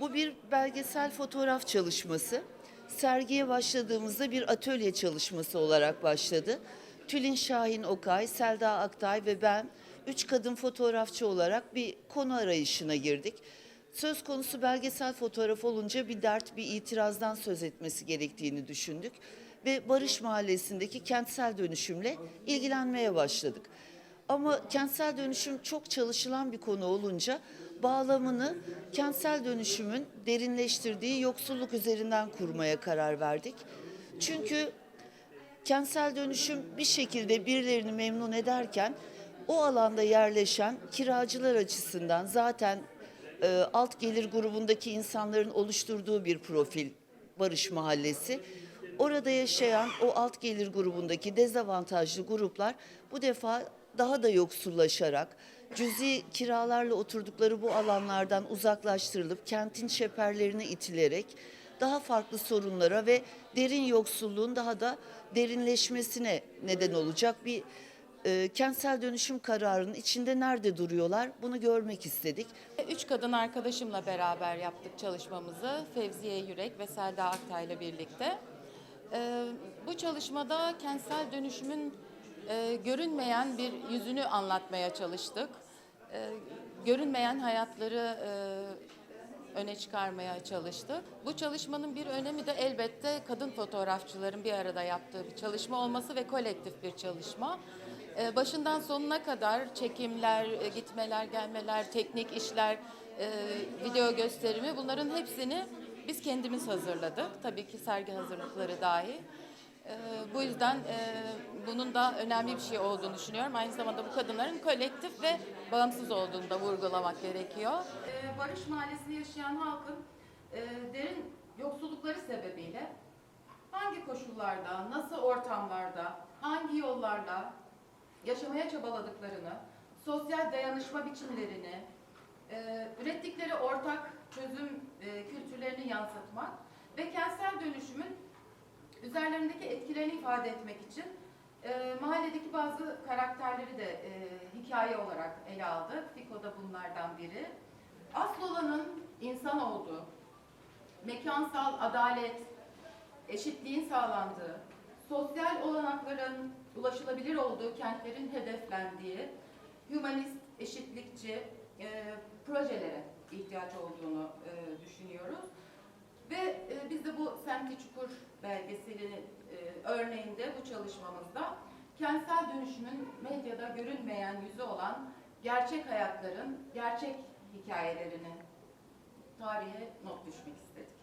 Bu bir belgesel fotoğraf çalışması. Sergiye başladığımızda bir atölye çalışması olarak başladı. Tülin Şahin Okay, Selda Aktay ve ben üç kadın fotoğrafçı olarak bir konu arayışına girdik. Söz konusu belgesel fotoğraf olunca bir dert, bir itirazdan söz etmesi gerektiğini düşündük ve Barış Mahallesi'ndeki kentsel dönüşümle ilgilenmeye başladık. Ama kentsel dönüşüm çok çalışılan bir konu olunca bağlamını kentsel dönüşümün derinleştirdiği yoksulluk üzerinden kurmaya karar verdik. Çünkü kentsel dönüşüm bir şekilde birilerini memnun ederken o alanda yerleşen kiracılar açısından zaten e, alt gelir grubundaki insanların oluşturduğu bir profil Barış Mahallesi. Orada yaşayan o alt gelir grubundaki dezavantajlı gruplar bu defa daha da yoksullaşarak cüzi kiralarla oturdukları bu alanlardan uzaklaştırılıp kentin çeperlerine itilerek daha farklı sorunlara ve derin yoksulluğun daha da derinleşmesine neden olacak bir e, kentsel dönüşüm kararının içinde nerede duruyorlar bunu görmek istedik. Üç kadın arkadaşımla beraber yaptık çalışmamızı. Fevziye Yürek ve Selda Aktay'la birlikte. Ee, bu çalışmada kentsel dönüşümün e, görünmeyen bir yüzünü anlatmaya çalıştık. Ee, görünmeyen hayatları e, öne çıkarmaya çalıştık. Bu çalışmanın bir önemi de elbette kadın fotoğrafçıların bir arada yaptığı bir çalışma olması ve kolektif bir çalışma. Ee, Başından sonuna kadar çekimler, e, gitmeler, gelmeler, teknik işler, e, video gösterimi bunların hepsini biz kendimiz hazırladık. Tabii ki sergi hazırlıkları dahi. Ee, Bu yüzden e, bunun da önemli bir şey olduğunu düşünüyorum. Aynı zamanda bu kadınların kolektif ve bağımsız olduğunu da vurgulamak gerekiyor. Ee, Barış Mahallesi'nde yaşayan halkın e, derin yoksullukları sebebiyle hangi koşullarda, nasıl ortamlarda, hangi yollarla yaşamaya çabaladıklarını, sosyal dayanışma biçimlerini, e, ürettikleri ortak çözüm kültürlerini yansıtmak ve kentsel dönüşümün üzerlerindeki etkilerini ifade etmek için e, mahalledeki bazı karakterleri de e, hikaye olarak ele aldık. Fiko da bunlardan biri. Asıl olanın insan olduğu, mekansal adalet, eşitliğin sağlandığı, sosyal olanakların ulaşılabilir olduğu kentlerin hedeflendiği, humanist, eşitlikçi e, projelere ihtiyaç olduğunu e, düşünüyoruz. Ve e, biz de bu Semti Çukur belgeselinin e, örneğinde bu çalışmamızda kentsel dönüşümün medyada görünmeyen yüzü olan gerçek hayatların, gerçek hikayelerini tarihe not düşmek istedik.